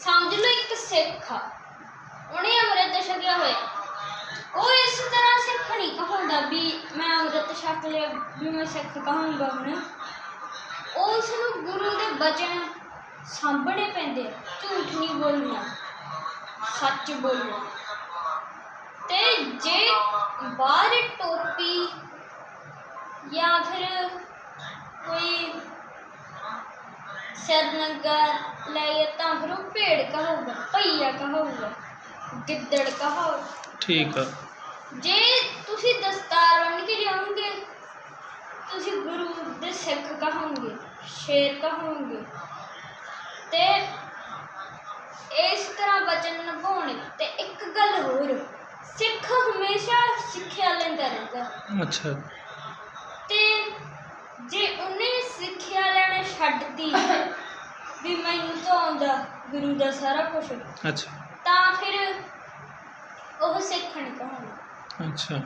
ਸਮਝ ਲਓ ਇੱਕ ਸਿੱਖ। ਆ ਉਹਨੇ ਅੰਮ੍ਰਿਤ ਛਕਿਆ ਹੋਇਆ। ਉਹ ਇਸ ਤਰ੍ਹਾਂ ਸਿੱਖ ਨਹੀਂ ਕਹਾਉਂਦਾ ਵੀ ਮੈਂ ਅੰਮ੍ਰਿਤ ਛਕ ਲਿਆ, ਵੀ ਮੈਂ ਸਿੱਖ ਕਹਾਂਗਾ ਹੁਣ। ਉਸ ਨੂੰ ਗੁਰੂ ਦੇ ਬਚਨ ਸਾਂਭਣੇ ਪੈਂਦੇ, ਝੂਠ ਨਹੀਂ ਬੋਲਣਾ, ਸੱਚ ਬੋਲਣਾ। ਤੇ ਜੇ ਬਾਹਰ ਟੋਪੀ ਜਾਂ ਫਿਰ ਕੋਈ ਸਿਰ ਨੰਗਾ ਲਾਈਏ ਤਾਂ ਫਿਰ ਉਹ ਭੇੜ ਕਹਾਊਗਾ ਭਈਆ ਕਹਾਊਗਾ ਗਿੱਦੜ ਕਹਾਊਗਾ ਠੀਕ ਆ। ਜੇ ਤੁਸੀਂ ਦਸਤਾਰ ਬਣ ਕੇ ਜਾਓਗੇ ਤੁਸੀਂ ਗੁਰੂ ਦੇ ਸਿੱਖ ਕਹਾਂਗੇ ਸ਼ੇਰ ਕਹਾਂਗੇ ਤੇ ਇਸ ਤਰ੍ਹਾਂ ਬਚਨ ਨਿਭਾਉਣੇ ਤੇ ਇੱਕ ਗੱਲ ਹੋਰ ਸਿੱਖ ਹਮੇਸ਼ਾ ਸਿੱਖਿਆ ਲੈਂਦਾ ਰਹਿੰਦਾ ਅੱਛਾ। ਜੇ ਉਹਨੇ ਸਿੱਖਿਆ ਲੈਣਾ ਛੱਡਤੀ ਵੀ ਮੈਨੂੰ ਤਾਂ ਆਉਂਦਾ ਗੁਰੂ ਦਾ ਸਾਰਾ ਕੁਝ ਅੱਛਾ। ਤਾਂ ਫਿਰ ਉਹ ਸਿੱਖ ਨਹੀਂ ਕਹਾਂਗਾ ਅੱਛਾ।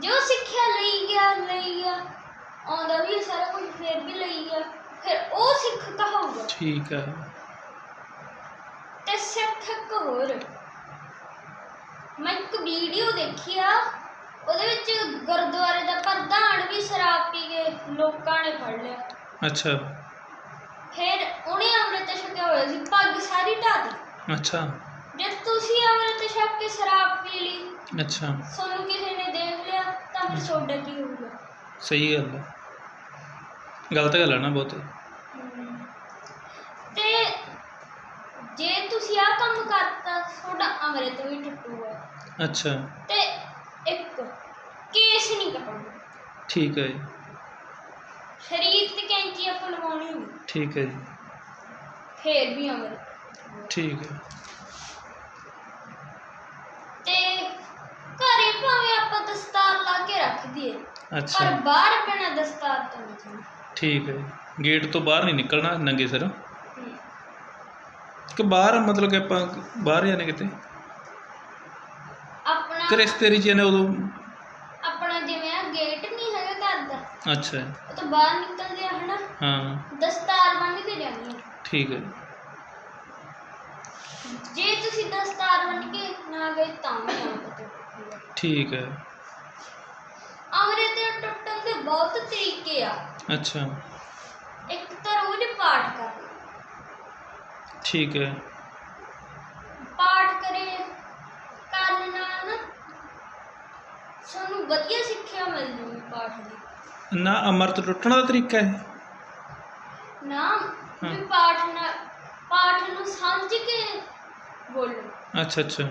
ਜੋ ਸਿੱਖਿਆ ਲਈ ਗਿਆ ਲਈ ਗਿਆ ਆਉਂਦਾ ਵੀ ਹੈ ਸਾਰਾ ਕੁਝ ਫਿਰ ਵੀ ਲਈ ਗਿਆ ਫਿਰ ਉਹ ਸਿੱਖ ਕਹਾਊਗਾ ਠੀਕ ਆ। ਤੇ ਸਿੱਖ ਇੱਕ ਹੋਰ। ਮੈਂ ਇੱਕ ਵੀਡੀਓ ਦੇਖੀ ਆ ਉਹਦੇ ਵਿੱਚ ਗੁਰਦੁਆਰੇ ਦਾ ਪ੍ਰਧਾਨ ਵੀ ਸ਼ਰਾਬ ਲੋਕਾਂ ਨੇ ਫੜ ਲਿਆ। ਅੱਛਾ। ਫਿਰ ਉਹਨੇ ਅੰਮ੍ਰਿਤ ਛਕਿਆ ਹੋਇਆ ਸੀ ਪੱਗ ਸਾਰੀ ਢਾਹ ਦਿੱਤੀ। ਅੱਛਾ। ਜੇ ਤੁਸੀਂ ਅੰਮ੍ਰਿਤ ਛਕ ਕੇ ਸ਼ਰਾਬ ਪੀ ਲਈ ਅੱਛਾ। ਸੋਨੂੰ ਕਿਸੇ ਨੇ ਦੇਖ ਲਿਆ ਤਾਂ ਫਿਰ ਤੁਹਾਡਾ ਕੀ ਹੋਊਗਾ ਸਹੀ ਗੱਲ ਆ ਗਲਤ ਗੱਲ ਆ ਨਾ ਬਹੁਤ। ਤੇ ਜੇ ਤੁਸੀਂ ਆਹ ਕੰਮ ਕਰਤਾ ਤੁਹਾਡਾ ਅੰਮ੍ਰਿਤ ਵੀ ਟੁੱਟੂਗਾ ਅੱਛਾ। ਤੇ ਇੱਕ ਕੇਸ ਨਹੀਂ ਕੱਟਣਾ ਠੀਕ ਹੈ ਜੀ। ਸ਼ਰੀਰ ਤੇ ਕੈਂਚੀ ਆਪਾਂ ਲਵਾਉਣੀ ਠੀਕ ਹੈ ਜੀ। ਫੇਰ ਵੀ ਅੰਮ੍ਰਿਤ ਠੀਕ ਹੈ। ਤੇ ਘਰੇ ਭਾਵੇਂ ਆਪਾਂ ਦਸਤਾਰ ਲਾ ਕੇ ਰੱਖ ਦਈਏ ਪਰ ਅੱਛਾ ਬਾਹਰ ਬਿਨਾ ਦਸਤਾਰ ਤੋਂ ਨਹੀਂ ਜਾਣਾ। ਠੀਕ ਹੈ। ਜੀ। ਗੇਟ ਤੋਂ ਬਾਹਰ ਨਹੀਂ ਨਿਕਲਣਾ ਨੰਗੇ ਸਿਰ? ਹਮ। ਕਿ ਬਾਹਰ ਮਤਲਬ ਕਿ ਆਪਾਂ ਬਾਹਰ ਜਾਣੇ ਕਿਤੇ? ਆਪਣਾ ਕਿ ਰਿਸ਼ਤੇਰੀ ਚ ਨੇ ਉਦੋਂ ਆਪਣਾ ਜਿਵੇਂ ਆ ਗੇਟ ਨਹੀਂ ਹੈਗਾ ਘਰ ਦਾ ਅੱਛਾ। ਜੀ। ਉਹ ਤੋਂ ਬਾਹਰ ਨਿਕਲਦੇ ਆ ਹਨਾ। ਹਾਂ। ਦਸਤਾਰ ਬੰਨ੍ਹ ਕੇ ਜਾਣੀ ਆ। ਠੀਕ ਹੈ। ਜੀ। ਜੇ ਤੁਸੀਂ ਦਸਤਾਰ ਬੰਨ੍ਹ ਕੇ ਨਾ ਗਏ ਤਾਂ ਵੀ ਅੰਮ੍ਰਿਤ ਟੁੱਟੂਗਾ ਠੀਕ ਹੈ। ਅੰਮ੍ਰਿਤ ਟੁੱਟਣ ਦੇ ਬਹੁਤ ਤਰੀਕੇ ਆ। ਅੱਛਾ। ਇੱਕ ਤਾਂ ਰੋਜ਼ ਪਾਠ ਕਰਨਾ ਠੀਕ ਹੈ। ਪਾਠ ਕਰੇ ਕਰਨ ਨਾਲ ਨਾ ਸਾਨੂੰ ਵਧੀਆ ਸਿੱਖਿਆ ਮਿਲ ਜੂਗੀ ਪਾਠ ਦੀ। ਨਾ ਅਮਰਤ ਟੁੱਟਣ ਦਾ ਤਰੀਕਾ ਹੈ? ਨਾ ਵੀ ਹਾਂ। ਪਾਠ ਨਾ ਪਾਠ ਨੂੰ ਸਮਝ ਕੇ ਬੋਲੋ। ਅੱਛਾ ਅੱਛਾ।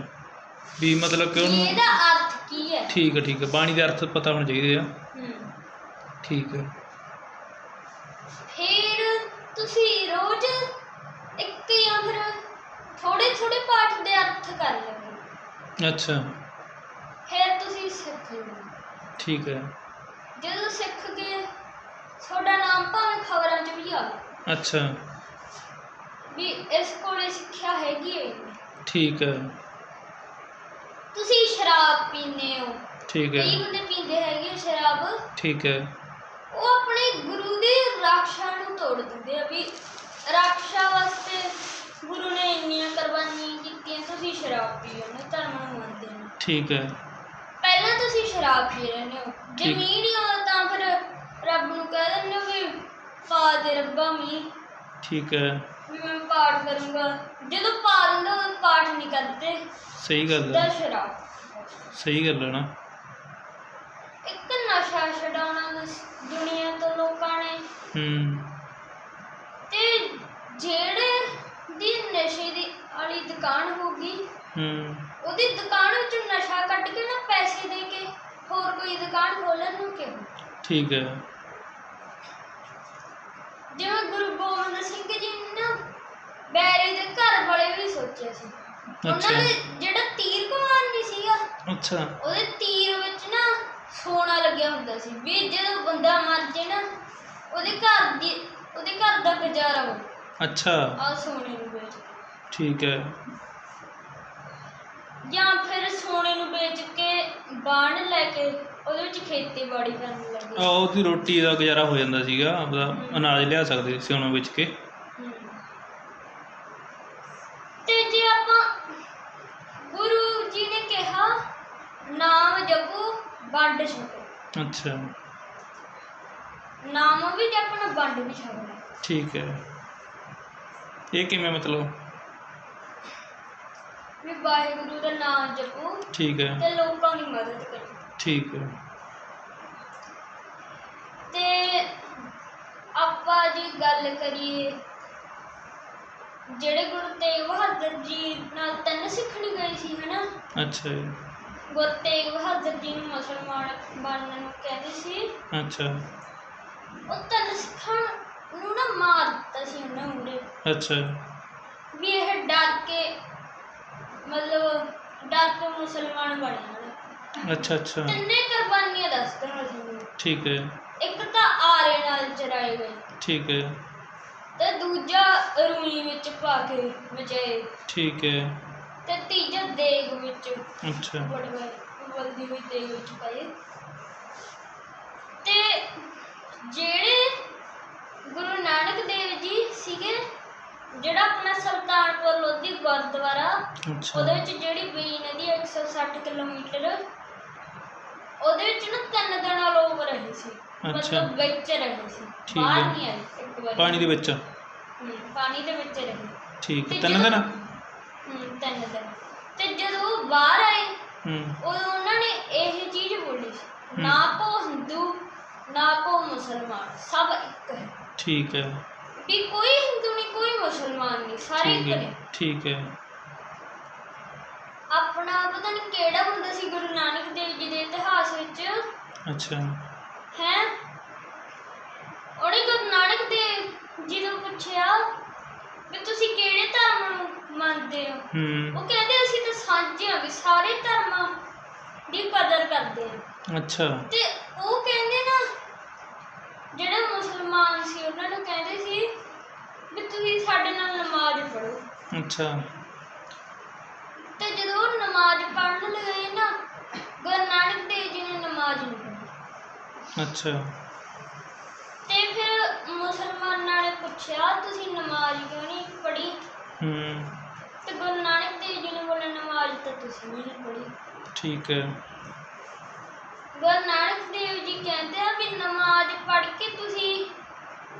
ਵੀ ਮਤਲਬ ਕਿ ਉਹਨੂੰ ਇਹਦਾ ਅਰਥ ਕੀ ਹੈ? ਠੀਕ ਹੈ ਠੀਕ ਹੈ। ਬਾਣੀ ਦੇ ਅਰਥ ਪਤਾ ਹੋਣੇ ਚਾਹੀਦੇ ਆ। ਹਮ। ਠੀਕ ਹੈ। ਫਿਰ ਤੁਸੀਂ ਰੋਜ਼ ਇੱਕ ਜਾਂ ਫਿਰ ਥੋੜੇ ਥੋੜੇ ਪਾਠ ਦੇ ਅਰਥ ਕਰ ਲਓ ਅੱਛਾ। ਫਿਰ ਤੁਸੀਂ ਸਿੱਖ ਲਓ ਠੀਕ ਹੈ। ਜਦੋਂ ਸਿੱਖ ਕੇ ਤੁਹਾਡਾ ਨਾਮ ਭਾਵੇਂ ਖਬਰਾਂ 'ਚ ਵੀ ਆ ਅੱਛਾ। ਵੀ ਇਸ ਕੋਲੇ ਸਿੱਖਿਆ ਹੈਗੀ ਹੈ ਠੀਕ ਹੈ। ਤੁਸੀਂ ਸ਼ਰਾਬ ਪੀਂਦੇ ਹੋ। ਠੀਕ ਕਈ ਹੈ ਬੰਦੇ ਪੀਂਦੇ ਹੈਗੇ ਆ ਸ਼ਰਾਬ। ਠੀਕ ਹੈ। ਉਹ ਆਪਣੇ ਗੁਰੂ ਦੀ ਰੱਖਿਆ ਨੂੰ ਤੋੜ ਦਿੰਦੇ ਆ ਵੀ ਰੱਖਿਆ ਵਾਸਤੇ ਗੁਰੂ ਨੇ ਇੰਨੀਆਂ ਕੁਰਬਾਨੀਆਂ ਕੀਤੀਆਂ ਤੁਸੀਂ ਸ਼ਰਾਬ ਪੀ ਰਹੇ ਹੋ ਧਰਮ ਨੂੰ ਮੰਨਦੇ ਨੇ ਠੀਕ ਹੈ। ਸ਼ਰਾਬ ਪੀ ਰਹੇ ਹੋ। ਜੇ ਠੀਕ। ਮੀਂਹ ਨਹੀਂ ਆਉਂਦਾ ਤਾਂ ਫਿਰ ਰੱਬ ਨੂੰ ਕਹਿ ਦਿੰਦੇ ਹੋ ਵੀ ਪਾ ਦੇ ਰੱਬਾ ਮੀਂਹ। ਠੀਕ ਹੈ। ਵੀ ਮੈਂ ਪਾਠ ਕਰੂੰਗਾ। ਜਦੋਂ ਪਾ ਦਿੰਦਾ ਉਦੋਂ ਪਾਠ ਨਹੀਂ ਕਰਦੇ। ਸਹੀ ਗੱਲ ਦਾ ਹੈ ਸ਼ਰਾਬ। ਸਹੀ ਗੱਲ ਹੈ ਨਾ। ਇੱਕ ਨਸ਼ਾ ਛਡਾਉਣਾ ਦੁਸ- ਦੁਨੀਆ ਤੋਂ ਲੋਕਾਂ ਨੇ। ਹੂੰ। ਤੇ ਜਿਹੜੇ ਦੀ ਨਸ਼ੇ ਦੀ ਵਾਲੀ ਦੁਕਾਨ ਹੋਗੀ ਹੂੰ। ਉਹਦੀ ਦੁਕਾਨ ਵਿੱਚੋਂ ਨਸ਼ਾ ਕੱਢ ਕੇ ਨਾ ਪੈਸੇ ਦੇ ਕੇ ਹੋਰ ਕੋਈ ਦੁਕਾਨ ਖੋਲਣ ਨੂੰ ਕਿਹਾ? ਠੀਕ ਹੈ। ਜਿਵੇਂ ਗੁਰੂ ਗੋਬਿੰਦ ਸਿੰਘ ਜੀ ਨੇ ਨਾ ਬੈਰੀ ਦੇ ਘਰ ਵਾਲੇ ਵੀ ਸੋਚਿਆ ਸੀ। ਉਹਨਾਂ ਅੱਛਾ। ਦੇ ਜਿਹੜਾ ਤੀਰ ਕਮਾਨ ਨਹੀਂ ਸੀਗਾ ਅੱਛਾ। ਉਹਦੇ ਤੀਰ ਵਿੱਚ ਨਾ ਸੋਨਾ ਲੱਗਿਆ ਹੁੰਦਾ ਸੀ ਵੀ ਜਦੋਂ ਬੰਦਾ ਮਰ ਜੇ ਨਾ ਉਹਦੇ ਘਰ ਦੀ ਉਹਦੇ ਘਰ ਦਾ ਗੁਜ਼ਾਰਾ ਹੋ ਅੱਛਾ। ਆ ਸੋਨੇ ਨੂੰ ਵੇਚ। ਕੇ। ਠੀਕ ਹੈ। ਬਾਣ ਲੈ ਕੇ ਉਹਦੇ ਵਿੱਚ ਖੇਤੀਬਾੜੀ ਕਰਨ ਲੱਗੇ। ਆ ਉਹਦੀ ਰੋਟੀ ਦਾ ਗੁਜ਼ਾਰਾ ਹੋ ਜਾਂਦਾ ਸੀਗਾ ਆਪਦਾ ਅਨਾਜ ਲਿਆ ਸਕਦੇ ਸੀ ਉਹਨਾਂ ਵਿੱਚ ਕੇ। ਤੇ ਜੇ ਆਪਾਂ ਗੁਰੂ ਜੀ ਨੇ ਕਿਹਾ ਨਾਮ ਜਪੋ ਵੰਡ ਛਕੋ। ਅੱਛਾ। ਨਾਮ ਵੀ ਜਪਣਾ ਵੰਡ ਵੀ ਛਕਣਾ। ਠੀਕ ਹੈ। ਇਹ ਕਿਵੇਂ ਮਤਲਬ? ਵੀ ਵਾਹਿਗੁਰੂ ਦਾ ਨਾਮ ਜਪੋ ਠੀਕ ਹੈ। ਤੇ ਲੋਕਾਂ ਦੀ ਮਦਦ ਕਰੋ। ਠੀਕ ਹੈ। ਤੇ ਆਪਾਂ ਜੀ ਗੱਲ ਕਰੀਏ ਜਿਹੜੇ ਗੁਰੂ ਤੇਗ ਬਹਾਦਰ ਜੀ ਨਾਲ ਤਿੰਨ ਸਿੱਖਣੀ ਗਏ ਸੀ ਹਨਾ? ਅੱਛਾ ਜੀ। ਗੁਰੂ ਤੇਗ ਬਹਾਦਰ ਜੀ ਨੂੰ ਮੁਸਲਮਾਨ ਬਣਨ ਨੂੰ ਕਹਿੰਦੇ ਸੀ। ਅੱਛਾ। ਉਹ ਤਿੰਨ ਸਿੱਖਾਂ ਨੂੰ ਨਾ ਮਾਰ ਦਿੱਤਾ ਸੀ ਉਹਨਾਂ ਮੂਰੇ ਅੱਛਾ। ਵੀ ਇਹ ਡਰ ਕੇ ਮਤਲਬ ਡਰ ਕੇ ਮੁਸਲਮਾਨ ਬਣੇ ਹਨ ਅੱਛਾ ਅੱਛਾ। ਤਿੰਨੇ ਕੁਰਬਾਨੀਆਂ ਦੱਸ ਦੇਣਾ ਸੀ ਠੀਕ ਹੈ। ਇੱਕ ਤਾਂ ਆਰੇ ਨਾਲ ਚਰਾਏ ਗਏ ਠੀਕ ਹੈ। ਤੇ ਦੂਜਾ ਰੂਈ ਵਿੱਚ ਪਾ ਕੇ ਵਜਾਏ ਠੀਕ ਹੈ। ਤੇ ਤੀਜਾ ਦੇਗ ਵਿੱਚ ਅੱਛਾ। ਬਲਦੀ ਹੋਈ ਦੇਗ ਵਿੱਚ ਪਾਏ ਤੇ ਜਿਹੜੇ ਗੁਰੂ ਨਾਨਕ ਦੇਵ ਜੀ ਸੀਗੇ ਜਿਹੜਾ ਆਪਣਾ ਸੁਲਤਾਨਪੁਰ ਲੋਧੀ ਗੁਰਦੁਆਰਾ ਅੱਛਾ। ਉਹਦੇ ਵਿੱਚ ਜਿਹੜੀ ਬਈ ਨਦੀ ਹੈ 160 ਕਿਲੋਮੀਟਰ ਉਹਦੇ ਵਿੱਚ ਨਾ ਤਿੰਨ ਦਿਨਾਂ ਲੋਕ ਰਹੇ ਸੀ। ਅੱਛਾ। ਮਤਲਬ ਵਿੱਚ ਰਹੇ ਸੀ। ਠੀਕ ਬਾਹਰ ਹੈ। ਨਹੀਂ ਆਏ ਇੱਕ ਵਾਰੀ। ਪਾਣੀ ਦੇ ਵਿੱਚ? ਪਾਣੀ ਦੇ ਵਿੱਚ ਰਹੇ। ਠੀਕ ਹੈ ਤਿੰਨ ਦਿਨ? ਹਮ, ਤਿੰਨ ਦਿਨ। ਤੇ ਜਦੋਂ ਉਹ ਬਾਹਰ ਆਏ ਹੂੰ। ਉਦੋਂ ਉਹਨਾਂ ਨੇ ਇਹ ਚੀਜ਼ ਬੋਲੀ ਸੀ। ਨਾ ਕੋ ਹਿੰਦੂ ਨਾ ਕੋ ਮੁਸਲਮਾਨ ਸਭ ਇੱਕ ਹੈ। ਠੀਕ ਹੈ। ਵੀ ਕੋਈ ਹਿੰਦੂ ਨਹੀਂ ਕੋਈ ਮੁਸਲਮਾਨ ਨਹੀਂ ਸਾਰੇ ਠੀਕ ਇੱਕ ਹੈ ਨੇ। ਠੀਕ ਹੈ। ਆਪਣਾ ਪਤਾ ਨਹੀਂ ਕਿਹੜਾ ਹੁੰਦਾ ਸੀ ਗੁਰੂ ਨਾਨਕ ਦੇਵ ਜੀ ਦੇ ਇਤਿਹਾਸ ਵਿੱਚ। ਅੱਛਾ। ਹੈ? ਉਹਨੇ ਗੁਰੂ ਨਾਨਕ ਦੇਵ ਜੀ ਨੂੰ ਪੁੱਛਿਆ ਵੀ ਤੁਸੀਂ ਕਿਹੜੇ ਧਰਮ ਨੂੰ ਮੰਨਦੇ ਹੋ? ਹੂੰ। ਉਹ ਕਹਿੰਦੇ ਅਸੀਂ ਤਾਂ ਸਾਂਝੇ ਹਾਂ ਵੀ ਸਾਰੇ ਧਰਮਾਂ ਦੀ ਕਦਰ ਕਰਦੇ ਹਾਂ। ਅੱਛਾ। ਤੇ ਉਹ ਕਹਿੰਦੇ ਨਾ ਜਿਹੜੇ ਮੁਸਲਮਾਨ ਸੀ ਉਹਨਾਂ ਨੂੰ ਕਹਿੰਦੇ ਸੀ ਵੀ ਤੁਸੀਂ ਸਾਡੇ ਨਾਲ ਨਮਾਜ਼ ਪੜ੍ਹੋ। ਅੱਛਾ। ਤੇ ਜਦੋਂ ਉਹ ਨਮਾਜ਼ ਪੜ੍ਹਨ ਲੱਗੇ ਨਾ ਗੁਰੂ ਨਾਨਕ ਦੇਵ ਜੀ ਨੇ ਨਮਾਜ਼ ਨਹੀਂ ਪੜ੍ਹੀ। ਅੱਛਾ। ਤੇ ਫਿਰ ਮੁਸਲਮਾਨਾਂ ਨੇ ਪੁੱਛਿਆ ਤੁਸੀਂ ਨਮਾਜ਼ ਕਿਉਂ ਨਹੀਂ ਪੜ੍ਹੀ? ਹੂੰ। ਤੇ ਗੁਰੂ ਨਾਨਕ ਦੇਵ ਜੀ ਨੇ ਬੋਲਿਆ ਨਮਾਜ਼ ਤਾਂ ਤੁਸੀਂ ਵੀ ਨਹੀਂ ਪੜ੍ਹੀ। ਠੀਕ ਹੈ। ਗੁਰੂ ਨਾਨਕ ਪੜ੍ਹ ਕੇ ਤੁਸੀਂ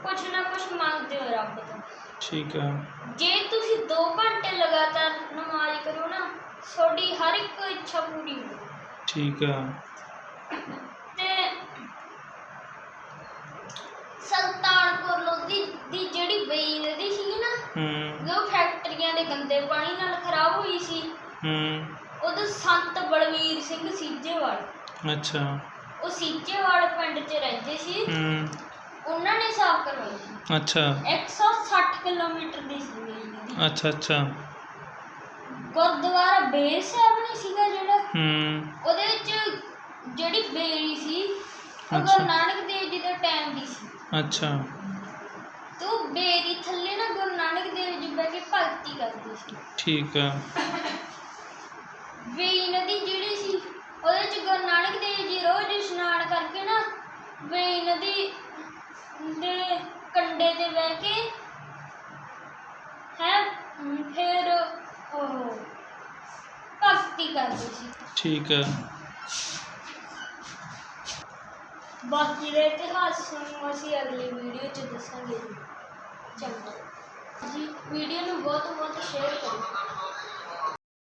ਕੁਛ ਨਾ ਕੁਛ ਮੰਗਦੇ ਹੋ ਰੱਬ ਤੋਂ। ਠੀਕ ਹੈ। ਜੇ ਤੁਸੀਂ 2 ਘੰਟੇ ਲਗਾਤਾਰ ਨਮਾਜ਼ ਕਰੋ ਨਾ ਤੁਹਾਡੀ ਹਰ ਇੱਕ ਇੱਛਾ ਪੂਰੀ ਹੋ ਠੀਕ ਹੈ। ਤੇ ਸੁਲਤਾਨਪੁਰ ਲੋਧੀ ਦੀ ਜਿਹੜੀ ਬਈ ਨਦੀ ਸੀ ਨਾ ਹੂੰ। ਜੋ ਫੈਕਟਰੀਆਂ ਦੇ ਗੰਦੇ ਪਾਣੀ ਨਾਲ ਖਰਾਬ ਹੋਈ ਸੀ। ਹੂੰ। ਉਦੋਂ ਸੰਤ ਬਲਵੀਰ ਸਿੰਘ ਸੀਜੇਵਾਲ। ਅੱਛਾ। ਉਹ ਸੀਜੇਵਾਲ ਪਿੰਡ 'ਚ ਰਹਿੰਦੇ ਸੀ। ਹੂੰ। ਉਹਨਾਂ ਨੇ ਸਾਫ਼ ਕਰਵਾਈ। ਸੀ ਅੱਛਾ 160 ਕਿਲੋਮੀਟਰ ਦੀ ਸੀ ਅੱਛਾ ਅੱਛਾ। ਗੁਰਦੁਆਰਾ ਬੇਰ ਸਾਹਿਬ ਨਹੀਂ ਸੀਗਾ ਜਿਹੜਾ? ਹੂੰ। ਉਹਦੇ ਵਿੱਚ ਜਿਹੜੀ ਬੇਰੀ ਸੀ ਉਹ ਅੱਛਾ। ਗੁਰੂ ਨਾਨਕ ਦੇਵ ਜੀ ਦੇ ਟਾਈਮ ਦੀ ਸੀ। ਅੱਛਾ। ਤੇ ਬੇਰੀ ਥੱਲੇ ਨਾ ਗੁਰੂ ਨਾਨਕ ਦੇਵ ਜੀ ਬਹਿ ਕੇ ਭਗਤੀ ਕਰਦੇ ਸੀ। ਠੀਕ ਹੈ ਵੇਈ ਨਦੀ ਜਿਹੜੀ ਸੀ ਉਹਦੇ ਵਿੱਚ ਗੁਰੂ ਨਾਨਕ ਦੇਵ ਜੀ ਰੋਜ਼ ਇਸ਼ਨਾਨ ਕਰਕੇ ਨਾ ਵੇਈ ਨਦੀ ਦੇ ਕੰਢੇ ਤੇ ਬਹਿ ਕੇ ਹੈ ਫਿਰ ਉਹ ਭਗਤੀ ਕਰਦੇ ਸੀ। ਠੀਕ ਹੈ। ਬਾਕੀ ਦੇ ਇਤਿਹਾਸ ਨੂੰ ਅਸੀਂ ਅਗਲੀ ਵੀਡੀਓ 'ਚ ਦੱਸਾਂਗੇ। ਜੀ ਚੰਗਾ। ਜੀ ਵੀਡੀਓ ਨੂੰ ਬਹੁਤ ਬਹੁਤ ਸ਼ੇਅਰ ਕਰੋ।